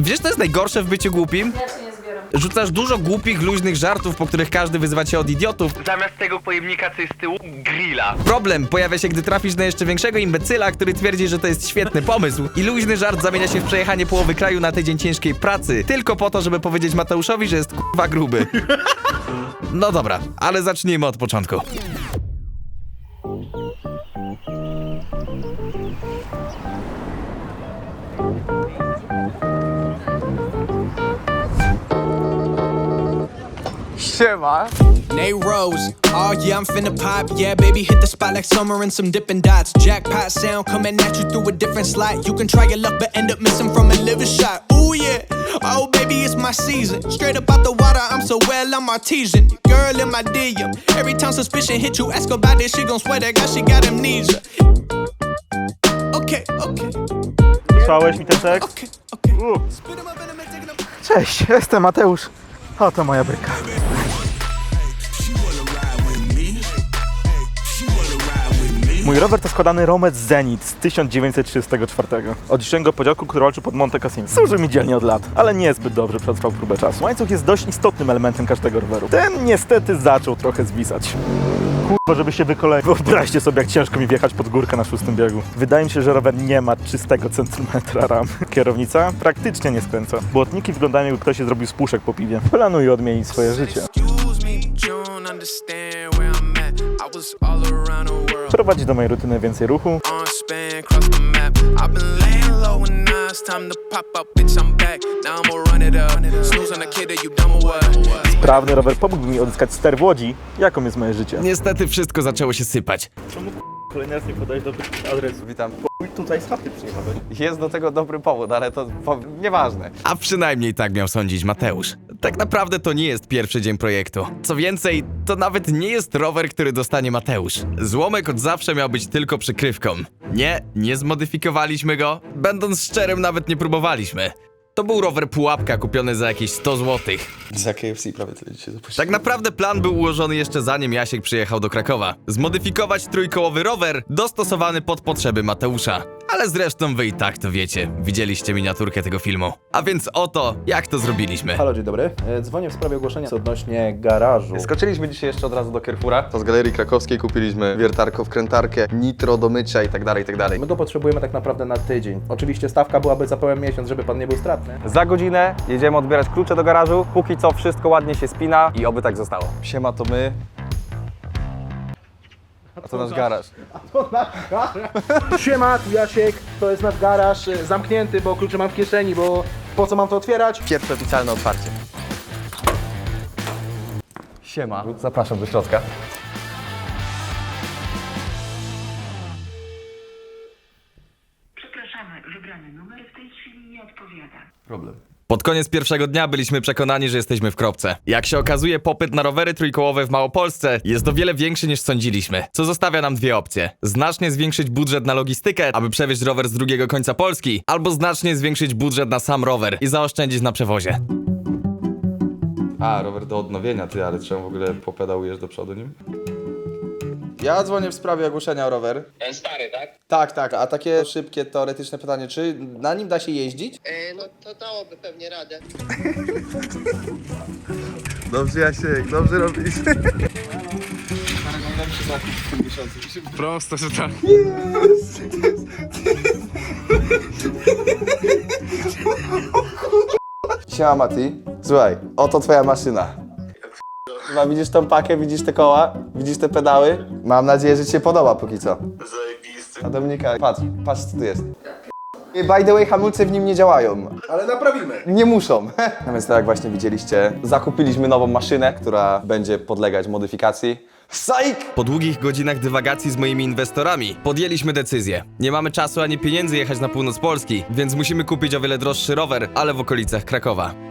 Wiesz, co jest najgorsze w byciu głupim? Ja się nie zbieram. Rzucasz dużo głupich, luźnych żartów, po których każdy wyzywa cię od idiotów. Zamiast tego pojemnika, co jest z tyłu, grilla. Problem pojawia się, gdy trafisz na jeszcze większego imbecyla, który twierdzi, że to jest świetny pomysł. I luźny żart zamienia się w przejechanie połowy kraju na tydzień ciężkiej pracy. Tylko po to, żeby powiedzieć Mateuszowi, że jest kurwa gruby. No dobra, ale zacznijmy od początku. Siema. Nate Rose. Oh yeah, I'm finna pop. Yeah, baby, hit the spot like summer and some dipping dots. Jackpot sound coming at you through a different slot. You can try your luck, but end up missing from a liver shot. Ooh yeah. Oh baby, it's my season. Straight up out the water, I'm so well, I'm artesian. Girl in my DM. Every time suspicion hit you, ask about this, she gon' swear that God she got amnesia. Okay, okay, Słyszałeś mi ten tekst? okay, okay. U. Spit 'em up and I'm taking 'em. Cześć, jestem Mateusz. Oto moja bryka. Mój rower to składany Romet Zenit z 1934. Od dzisiejszego podziałku, który walczył pod Monte Cassino. Służy mi dzielnie od lat, ale niezbyt dobrze przetrwał próbę czasu. Łańcuch jest dość istotnym elementem każdego roweru. Ten niestety zaczął trochę zwisać. Kurwa, żeby się wykoleić. Wyobraźcie sobie, jak ciężko mi wjechać pod górkę na szóstym biegu. Wydaje mi się, że rower nie ma czystego centymetra ram. Kierownica praktycznie nie skręca. Błotniki wyglądają jakby ktoś się zrobił z puszek po piwie. Planuję odmienić swoje życie. Excuse me, but you don't understand where I'm at. I was all around the world. Wprowadzić do mojej rutyny więcej ruchu, sprawny rower pomógł mi odzyskać ster w Łodzi, jaką jest moje życie. Niestety wszystko zaczęło się sypać. Czemu kolejny raz nie podać dobry adres? Witam. Tutaj z chaty przyjechałeś. Jest do tego dobry powód, ale to po, nieważne. A przynajmniej tak miał sądzić Mateusz. Tak naprawdę to nie jest pierwszy dzień projektu. Co więcej, to nawet nie jest rower, który dostanie Mateusz. Złomek od zawsze miał być tylko przykrywką. Nie, nie zmodyfikowaliśmy go. Będąc szczerym, nawet nie próbowaliśmy. To był rower pułapka kupiony za jakieś 100 złotych. Za KFC prawie tyle dzisiaj. Tak naprawdę plan był ułożony jeszcze zanim Jasiek przyjechał do Krakowa. Zmodyfikować trójkołowy rower dostosowany pod potrzeby Mateusza. Ale zresztą wy i tak to wiecie. Widzieliście miniaturkę tego filmu. A więc oto, jak to zrobiliśmy. Halo, dzień dobry. E, Dzwonię w sprawie ogłoszenia odnośnie garażu. Skoczyliśmy dzisiaj jeszcze od razu do Carrefoura. To z Galerii Krakowskiej kupiliśmy wiertarko, wkrętarkę, nitro do mycia i tak dalej, i tak dalej. My go potrzebujemy tak naprawdę na tydzień. Oczywiście stawka byłaby za pełen miesiąc, żeby pan nie był stratny. Za godzinę jedziemy odbierać klucze do garażu. Póki co wszystko ładnie się spina i oby tak zostało. Siema, to my. A to nasz garaż. Siema, tu Jasiek, to jest nasz garaż e, zamknięty, bo klucze mam w kieszeni, bo po co mam to otwierać? Pierwsze oficjalne otwarcie. Siema, zapraszam do środka. Przepraszamy, wybrany numer w tej chwili nie odpowiada. Problem. Pod koniec pierwszego dnia byliśmy przekonani, że jesteśmy w kropce. Jak się okazuje, popyt na rowery trójkołowe w Małopolsce jest o wiele większy niż sądziliśmy, co zostawia nam dwie opcje. Znacznie zwiększyć budżet na logistykę, aby przewieźć rower z drugiego końca Polski, albo znacznie zwiększyć budżet na sam rower i zaoszczędzić na przewozie. A, rower do odnowienia, ty, ale czemu w ogóle popedałujesz do przodu nim? Ja dzwonię w sprawie ogłoszenia o rower. Ten stary, tak? Tak, tak, a takie szybkie, teoretyczne pytanie, czy na nim da się jeździć? E, no to dałoby pewnie radę. Dobrze, Jasiek, dobrze robisz. Prosto, że tak. Siema Mati, słuchaj, oto twoja maszyna. Chyba widzisz tą pakę, widzisz te koła, widzisz te pedały? Mam nadzieję, że ci się podoba póki co. Zajebisty. A Dominika, patrz, patrz co tu jest. I By the way, hamulce w nim nie działają. Ale naprawimy. Nie muszą. No więc tak jak właśnie widzieliście, zakupiliśmy nową maszynę, która będzie podlegać modyfikacji. Psych! Po długich godzinach dywagacji z moimi inwestorami podjęliśmy decyzję. Nie mamy czasu ani pieniędzy jechać na północ Polski, więc musimy kupić o wiele droższy rower, ale w okolicach Krakowa.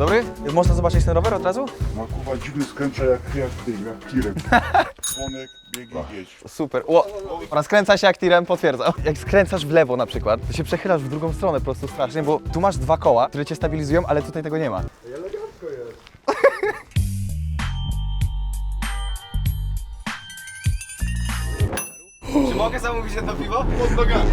Dobry? Można zobaczyć ten rower od razu? Ma kuwa dziwny skręca jak, jak ty, jak tirem. Dzwonek, biegnij, jedź. Super. O, rozkręca się jak tirem, potwierdzam. Jak skręcasz w lewo na przykład, to się przechylasz w drugą stronę po prostu strasznie, bo tu masz dwa koła, które cię stabilizują, ale tutaj tego nie ma. Elegancko jest. Czy mogę zamówić jedno piwo? Pod nogami.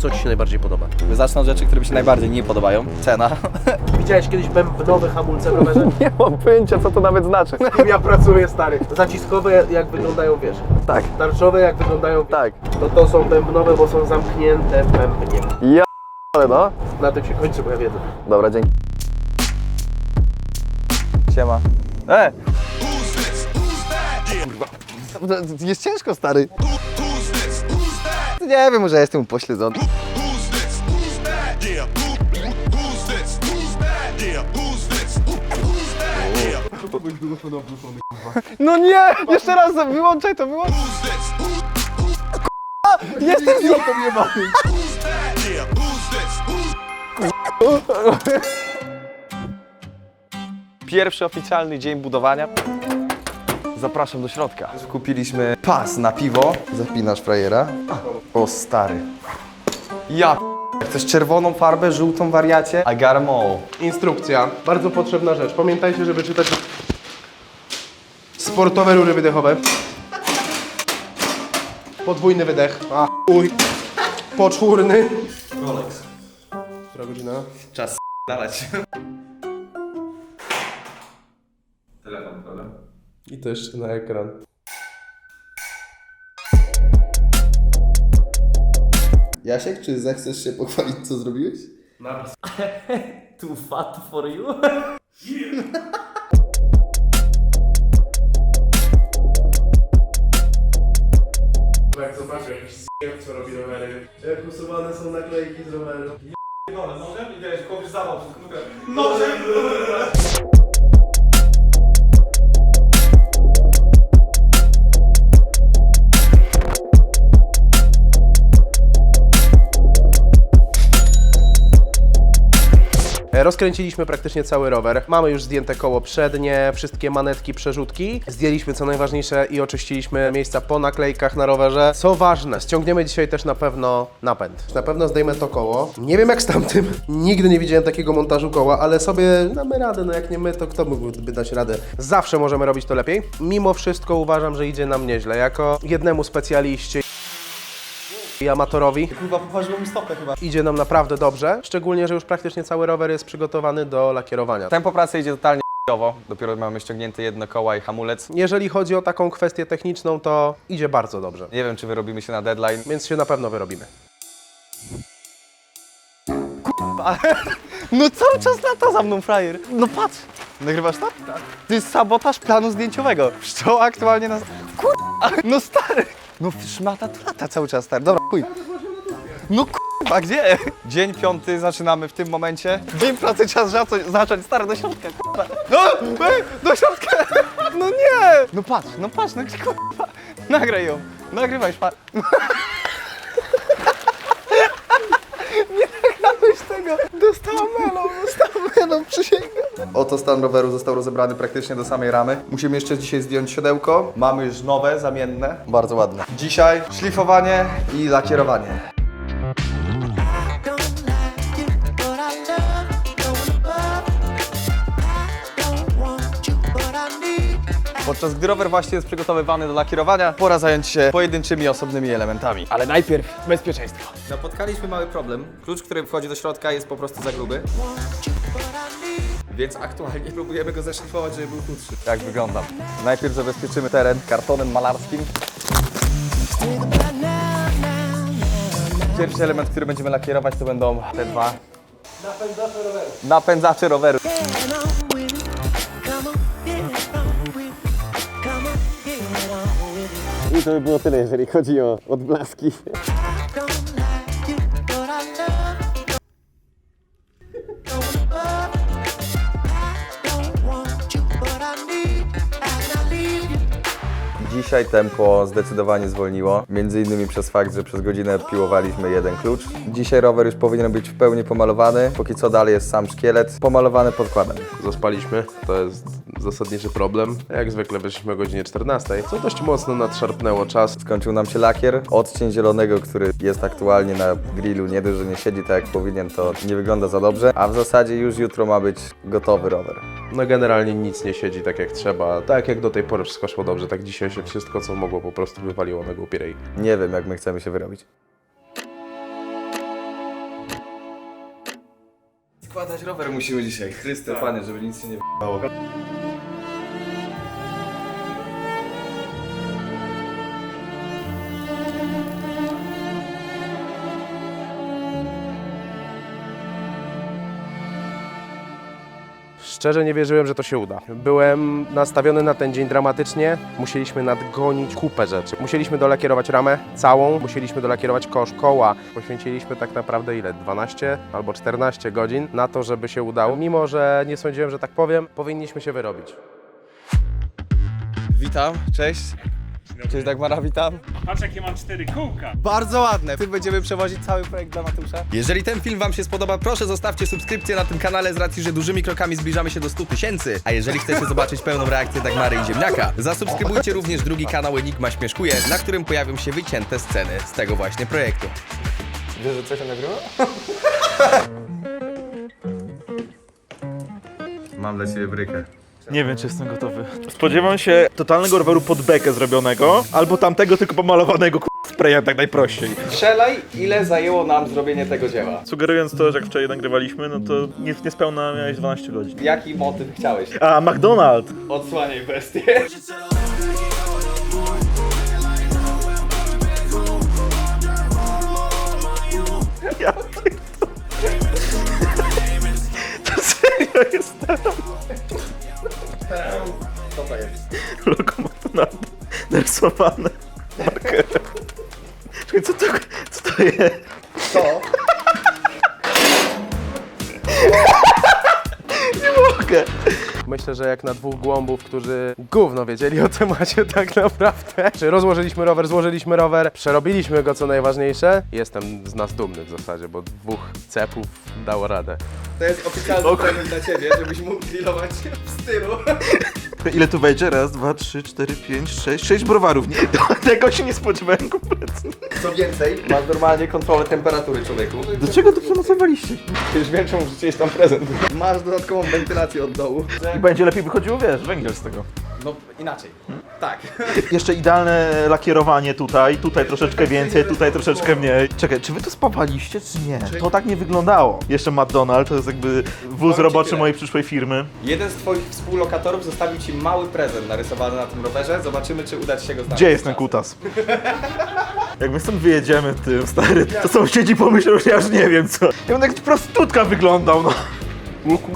Co Ci się najbardziej podoba? Zacznę od rzeczy, które mi się najbardziej nie podobają. Cena. Widziałeś kiedyś bębnowe hamulce w rowerze? Nie mam pojęcia, co to nawet znaczy. Z kim ja pracuję, stary. Zaciskowe jak wyglądają, wiesz. Tak. Tarczowe jak wyglądają, Tak. No to są bębnowe, bo są zamknięte w bębnie. Ja ale no. Na tym się kończy moja wiedza. Dobra, dzięki. Siema. E! Kurwa. Jest ciężko, stary. Nie wiem, może jestem upośledzony. No nie! Jeszcze raz wyłączaj to, wyłączaj! Jestem z Pierwszy oficjalny dzień budowania. Zapraszam do środka. Kupiliśmy pas na piwo. Zapinasz frajera. O stary. Ja p- Chcesz czerwoną farbę, żółtą wariacie? I got 'em all. Instrukcja. Bardzo potrzebna rzecz. Pamiętajcie, żeby czytać sportowe rury wydechowe. Podwójny wydech. A uj. Poczwórny. Rolex. Która godzina? Czas dalać. I też na ekran. Jasiek, czy zechcesz się pochwalić, co zrobiłeś? Too fat for you? Jak zobaczę jakiś s***, co robi rowery. Jak usuwane są naklejki z roweru. E, Rozkręciliśmy praktycznie cały rower. Mamy już zdjęte koło przednie, wszystkie manetki, przerzutki. Zdjęliśmy co najważniejsze i oczyściliśmy miejsca po naklejkach na rowerze. Co ważne, ściągniemy dzisiaj też na pewno napęd. Na pewno zdejmę to koło. Nie wiem jak z tamtym. Nigdy nie widziałem takiego montażu koła, ale sobie damy radę. No jak nie my, to kto mógłby dać radę? Zawsze możemy robić to lepiej. Mimo wszystko uważam, że idzie nam nieźle. Jako jednemu specjaliście i amatorowi. Kurwa, poważyło mi stopę chyba. Idzie nam naprawdę dobrze, szczególnie, że już praktycznie cały rower jest przygotowany do lakierowania. Tempo pracy idzie totalnie ***owo. Dopiero mamy ściągnięte jedno koła i hamulec. Jeżeli chodzi o taką kwestię techniczną, to idzie bardzo dobrze, Nie wiem, czy wyrobimy się na deadline. więc się na pewno wyrobimy. No cały czas lata za mną frajer. No patrz. Nagrywasz to? Tak. To jest sabotaż planu zdjęciowego. Pszczoła aktualnie nas... Kurwa, no stary. No szmata tu lata cały czas, stary. Dobra, chuj. No kurwa, gdzie? Dzień piąty zaczynamy w tym momencie. Dzień pracy czas zacząć, stary, do środka, kurwa. No, ej, do środka. No nie. No patrz, no patrz, no kurwa. Nagraj ją. Nagrywaj, pa. Dostałam melą, dostałam melą, przysięgam. Oto stan roweru został rozebrany praktycznie do samej ramy. Musimy jeszcze dzisiaj zdjąć siodełko. Mamy już nowe, zamienne. Bardzo ładne. Dzisiaj szlifowanie i lakierowanie. Podczas gdy rower właśnie jest przygotowywany do lakierowania, pora zająć się pojedynczymi osobnymi elementami. Ale najpierw bezpieczeństwo. Napotkaliśmy mały problem. Klucz, który wchodzi do środka jest po prostu za gruby. Więc aktualnie próbujemy go zeszlifować, żeby był krótszy. Tak wygląda. Najpierw zabezpieczymy teren kartonem malarskim. Pierwszy element, który będziemy lakierować, to będą te dwa napędzacze roweru. I to by było tyle, jeżeli chodzi o odblaski. Dzisiaj tempo zdecydowanie zwolniło, między innymi przez fakt, że przez godzinę piłowaliśmy jeden klucz. Dzisiaj rower już powinien być w pełni pomalowany, póki co dalej jest sam szkielet, pomalowany podkładem. Zaspaliśmy, to jest zasadniczy problem. Jak zwykle wyszliśmy o godzinie 14, co dość mocno nadszarpnęło czas. Skończył nam się lakier, odcień zielonego, który jest aktualnie na grillu, nie dość, że nie siedzi tak jak powinien, to nie wygląda za dobrze, a w zasadzie już jutro ma być gotowy rower no generalnie nic nie siedzi tak jak trzeba. Tak jak do tej pory wszystko szło dobrze, tak dzisiaj się wszystko co mogło po prostu wywaliło na głupi rej. Nie wiem, jak my chcemy się wyrobić. Składać rower musimy dzisiaj. Chryste, panie, żeby nic się nie wydało. Szczerze nie wierzyłem, że to się uda. Byłem nastawiony na ten dzień dramatycznie. Musieliśmy nadgonić kupę rzeczy. Musieliśmy dolakierować ramę całą, musieliśmy dolakierować kosz, koła. Poświęciliśmy tak naprawdę ile? 12 albo 14 godzin na to, żeby się udało. Mimo, że nie sądziłem, że tak powiem, powinniśmy się wyrobić. Witam, cześć. Cześć Dagmara, witam. Patrz jakie mam cztery kółka. Bardzo ładne. Ty będziemy przewozić cały projekt dla Mateusza. Jeżeli ten film wam się spodoba, proszę zostawcie subskrypcję na tym kanale z racji, że dużymi krokami zbliżamy się do 100 tysięcy. A jeżeli chcecie zobaczyć pełną reakcję Dagmary i Ziemniaka, zasubskrybujcie również drugi kanał Enigma Śmieszkuje, na którym pojawią się wycięte sceny z tego właśnie projektu. Wiesz, że coś się nagrywa? Mam dla ciebie brykę. Nie wiem, czy jestem gotowy. Spodziewam się totalnego roweru pod bekę zrobionego, albo tamtego tylko pomalowanego k***, sprayem tak najprościej. Strzelaj, ile zajęło nam zrobienie tego dzieła. Sugerując to, że jak wczoraj nagrywaliśmy, no to nie, niespełna miałeś 12 godzin. Jaki motyw chciałeś? A, McDonald! Odsłaniaj bestię. Ja To serio jest tam. Co to jest? Logo McDonalda narysowane markerem. Czekaj, co to, co to jest? Co? Myślę, że jak na dwóch głąbów, którzy gówno wiedzieli o temacie tak naprawdę. Czy rozłożyliśmy rower, złożyliśmy rower, przerobiliśmy go co najważniejsze. Jestem z nas dumny w zasadzie, bo dwóch cepów dało radę. To jest oficjalny prezent dla ciebie, żebyś mógł grillować w stylu. Ile tu wejdzie? Raz, dwa, trzy, cztery, pięć, sześć. Sześć browarów. Nie, tego się nie spodziewałem kompletnie. Co więcej, masz normalnie kontrolę temperatury człowieku. Do czego to przemocowaliście? Już wiem, czemu rzuciłeś tam prezent. Masz dodatkową wentylację od dołu. I będzie lepiej wychodziło, wiesz, węgiel z tego. No inaczej. Tak. Jeszcze idealne lakierowanie tutaj, tutaj troszeczkę więcej, tutaj troszeczkę mniej. Czekaj, czy wy to spawaliście, czy nie? To tak nie wyglądało. Jeszcze McDonald's, to jest jakby wóz ci roboczy tyle. mojej przyszłej firmy. Jeden z twoich współlokatorów zostawił ci mały prezent narysowany na tym rowerze. Zobaczymy, czy uda ci się go znaleźć. Gdzie jest ten kutas? Jak my stąd wyjedziemy tym, stary, to sąsiedzi pomyślą, że ja już nie wiem co. Ja będę jak prostytutka wyglądał, no. O ku-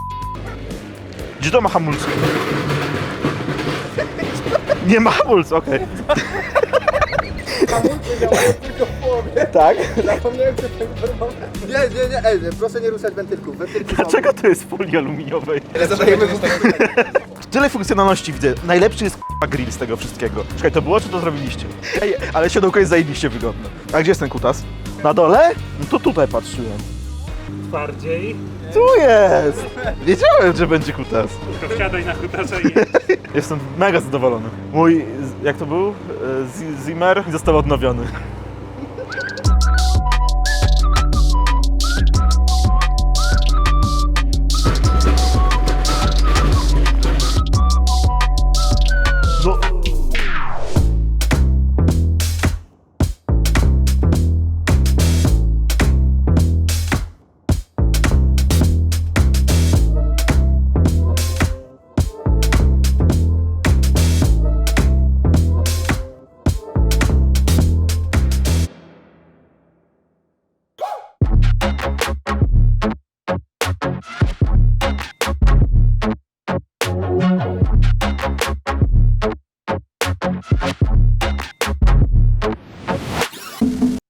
Gdzie to ma hamulce? Nie ma hamulc, okej. Tak? Zapomniałem cię tego Nie, nie, nie, ej, proszę nie ruszać wentylków. Wentylki Dlaczego to jest w folii aluminiowej? Ale zadajemy Tyle funkcjonalności widzę. Najlepszy jest k***a grill z tego wszystkiego. Czekaj, to było czy to zrobiliście? Ej, ale siodełko jest zajebiście wygodne. A gdzie jest ten kutas? Na dole? No to tutaj patrzyłem. Bardziej. Tu jest! Wiedziałem, że będzie kutas. To wsiadaj na hutarze i jedź. Jestem mega zadowolony. Mój, jak to był? E, Z- Zimmer został odnowiony.